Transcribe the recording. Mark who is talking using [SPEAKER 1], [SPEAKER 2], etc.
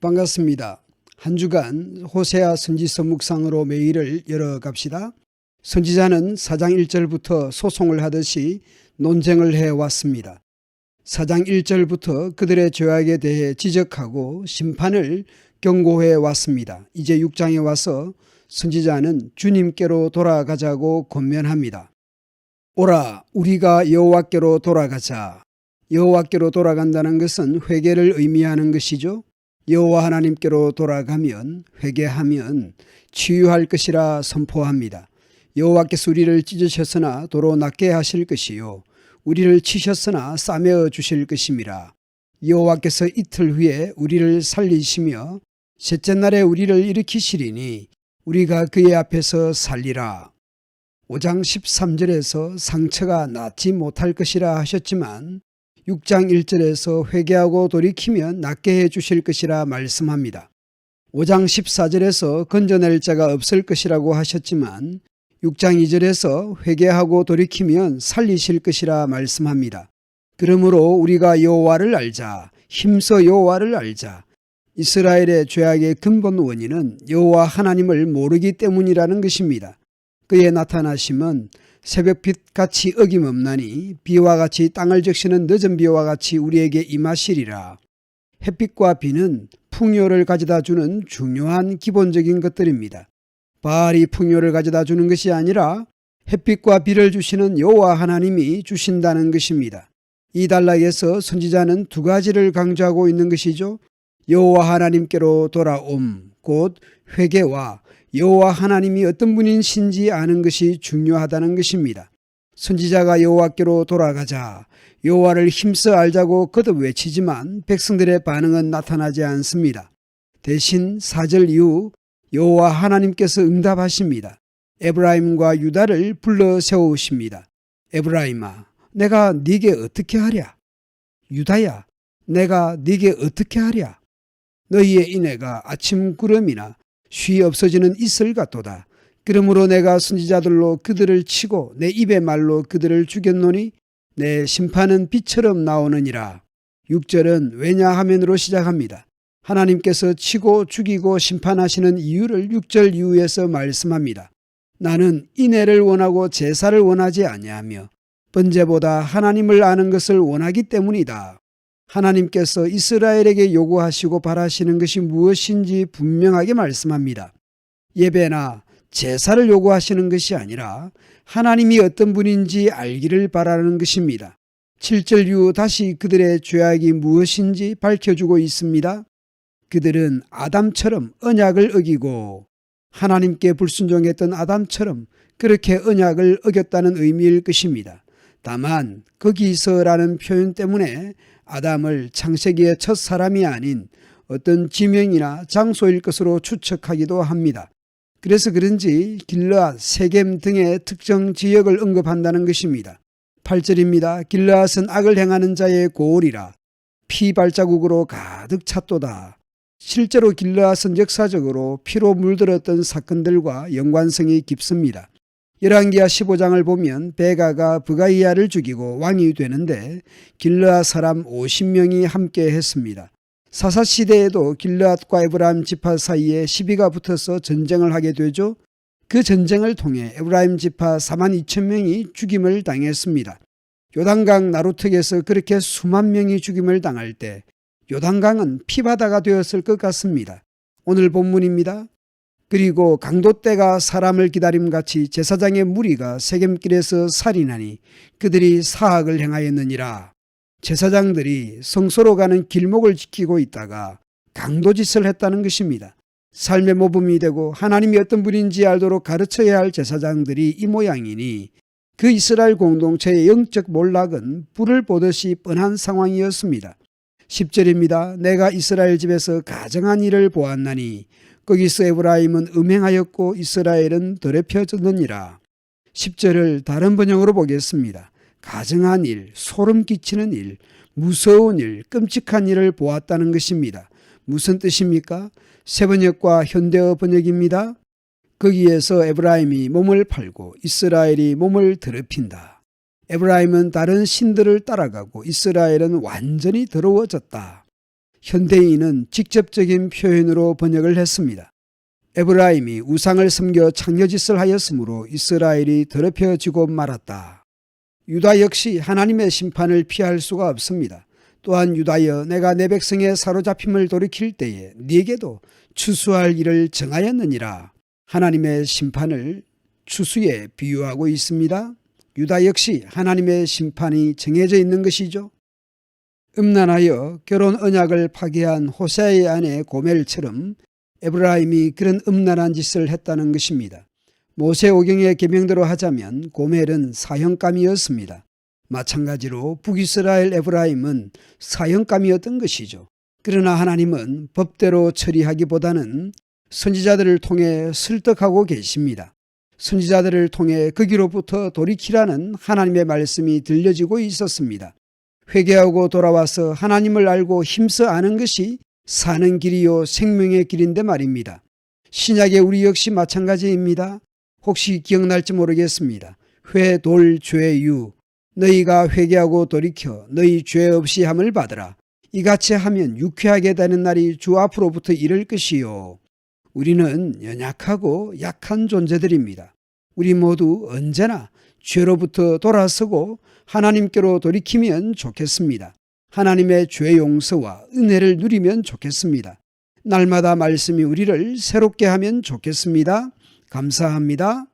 [SPEAKER 1] 반갑습니다. 한 주간 호세아 선지서 묵상으로 매일을 열어갑시다. 선지자는 4장 1절부터 소송을 하듯이 논쟁을 해왔습니다. 4장 1절부터 그들의 죄악에 대해 지적하고 심판을 경고해 왔습니다. 이제 6장에 와서 선지자는 주님께로 돌아가자고 권면합니다. 오라 우리가 여호와께로 돌아가자. 여호와께로 돌아간다는 것은 회개를 의미하는 것이죠. 여호와 하나님께로 돌아가면 회개하면 치유할 것이라 선포합니다. 여호와께서 우리를 찢으셨으나 도로 낫게 하실 것이요 우리를 치셨으나 싸매어 주실 것임이라. 여호와께서 이틀 후에 우리를 살리시며 셋째 날에 우리를 일으키시리니 우리가 그의 앞에서 살리라. 5장 13절에서 상처가 낫지 못할 것이라 하셨지만 6장 1절에서 회개하고 돌이키면 낫게 해 주실 것이라 말씀합니다. 5장 14절에서 건져낼 자가 없을 것이라고 하셨지만 6장 2절에서 회개하고 돌이키면 살리실 것이라 말씀합니다. 그러므로 우리가 여호와를 알자 힘써 여호와를 알자 이스라엘의 죄악의 근본 원인은 여호와 하나님을 모르기 때문이라는 것입니다. 그의 나타나심은 새벽빛 같이 어김없나니 비와 같이 땅을 적시는 늦은 비와 같이 우리에게 임하시리라. 햇빛과 비는 풍요를 가져다 주는 중요한 기본적인 것들입니다. 바알이 풍요를 가져다 주는 것이 아니라 햇빛과 비를 주시는 여호와 하나님이 주신다는 것입니다. 이 단락에서 선지자는 두 가지를 강조하고 있는 것이죠. 여호와 하나님께로 돌아옴, 곧 회개와 여호와 하나님이 어떤 분이신지 아는 것이 중요하다는 것입니다. 선지자가 여호와께로 돌아가자 여호와를 힘써 알자고 거듭 외치지만 백성들의 반응은 나타나지 않습니다. 대신 4절 이후 여호와 하나님께서 응답하십니다. 에브라임과 유다를 불러 세우십니다. 에브라임아 내가 네게 어떻게 하랴? 유다야 내가 네게 어떻게 하랴? 너희의 인애가 아침 구름이나 쉬 없어지는 이슬 같도다. 그러므로 내가 선지자들로 그들을 치고 내 입의 말로 그들을 죽였노니 내 심판은 빛처럼 나오느니라. 6절은 왜냐하면으로 시작합니다. 하나님께서 치고 죽이고 심판하시는 이유를 6절 이후에서 말씀합니다. 나는 인애를 원하고 제사를 원하지 아니하며 번제보다 하나님을 아는 것을 원하기 때문이다. 하나님께서 이스라엘에게 요구하시고 바라시는 것이 무엇인지 분명하게 말씀합니다. 예배나 제사를 요구하시는 것이 아니라 하나님이 어떤 분인지 알기를 바라는 것입니다. 7절 이후 다시 그들의 죄악이 무엇인지 밝혀주고 있습니다. 그들은 아담처럼 언약을 어기고 하나님께 불순종했던 아담처럼 그렇게 언약을 어겼다는 의미일 것입니다. 다만 거기서라는 표현 때문에 아담을 창세기의 첫 사람이 아닌 어떤 지명이나 장소일 것으로 추측하기도 합니다. 그래서 그런지 길르앗, 세겜 등의 특정 지역을 언급한다는 것입니다. 8절입니다. 길르앗은 악을 행하는 자의 고을이라 피 발자국으로 가득 찼도다. 실제로 길르앗은 역사적으로 피로 물들었던 사건들과 연관성이 깊습니다. 열왕기하 15장을 보면 베가가 브가이아를 죽이고 왕이 되는데 길르앗 사람 50명이 함께 했습니다. 사사 시대에도 길르앗과 에브라임 지파 사이에 시비가 붙어서 전쟁을 하게 되죠. 그 전쟁을 통해 에브라임 지파 4만 2천 명이 죽임을 당했습니다. 요단강 나루특에서 그렇게 수만 명이 죽임을 당할 때 요단강은 피바다가 되었을 것 같습니다. 오늘 본문입니다. 그리고 강도떼가 사람을 기다림 같이 제사장의 무리가 세겜길에서 살인하니 그들이 사악을 행하였느니라. 제사장들이 성소로 가는 길목을 지키고 있다가 강도짓을 했다는 것입니다. 삶의 모범이 되고 하나님이 어떤 분인지 알도록 가르쳐야 할 제사장들이 이 모양이니 그 이스라엘 공동체의 영적 몰락은 불을 보듯이 뻔한 상황이었습니다. 10절입니다. 내가 이스라엘 집에서 가정한 일을 보았나니 거기서 에브라임은 음행하였고 이스라엘은 더럽혀졌느니라. 10절을 다른 번역으로 보겠습니다. 가정한 일, 소름 끼치는 일, 무서운 일, 끔찍한 일을 보았다는 것입니다. 무슨 뜻입니까? 세번역과 현대어 번역입니다. 거기에서 에브라임이 몸을 팔고 이스라엘이 몸을 더럽힌다. 에브라임은 다른 신들을 따라가고 이스라엘은 완전히 더러워졌다. 현대인은 직접적인 표현으로 번역을 했습니다. 에브라임이 우상을 섬겨 창녀짓을 하였으므로 이스라엘이 더럽혀지고 말았다. 유다 역시 하나님의 심판을 피할 수가 없습니다. 또한 유다여 내가 내 백성의 사로잡힘을 돌이킬 때에 네게도 추수할 일을 정하였느니라. 하나님의 심판을 추수에 비유하고 있습니다. 유다 역시 하나님의 심판이 정해져 있는 것이죠. 음란하여 결혼 언약을 파기한 호세아의 아내 고멜처럼 에브라임이 그런 음란한 짓을 했다는 것입니다. 모세오경의 계명대로 하자면 고멜은 사형감이었습니다. 마찬가지로 북이스라엘 에브라임은 사형감이었던 것이죠. 그러나 하나님은 법대로 처리하기보다는 선지자들을 통해 설득하고 계십니다. 선지자들을 통해 거기로부터 돌이키라는 하나님의 말씀이 들려지고 있었습니다. 회개하고 돌아와서 하나님을 알고 힘써 아는 것이 사는 길이요 생명의 길인데 말입니다. 신약의 우리 역시 마찬가지입니다. 혹시 기억날지 모르겠습니다. 회, 돌, 죄, 유. 너희가 회개하고 돌이켜 너희 죄 없이 함을 받으라. 이같이 하면 유쾌하게 되는 날이 주 앞으로부터 이를 것이요. 우리는 연약하고 약한 존재들입니다. 우리 모두 언제나 죄로부터 돌아서고 하나님께로 돌이키면 좋겠습니다. 하나님의 죄 용서와 은혜를 누리면 좋겠습니다. 날마다 말씀이 우리를 새롭게 하면 좋겠습니다. 감사합니다.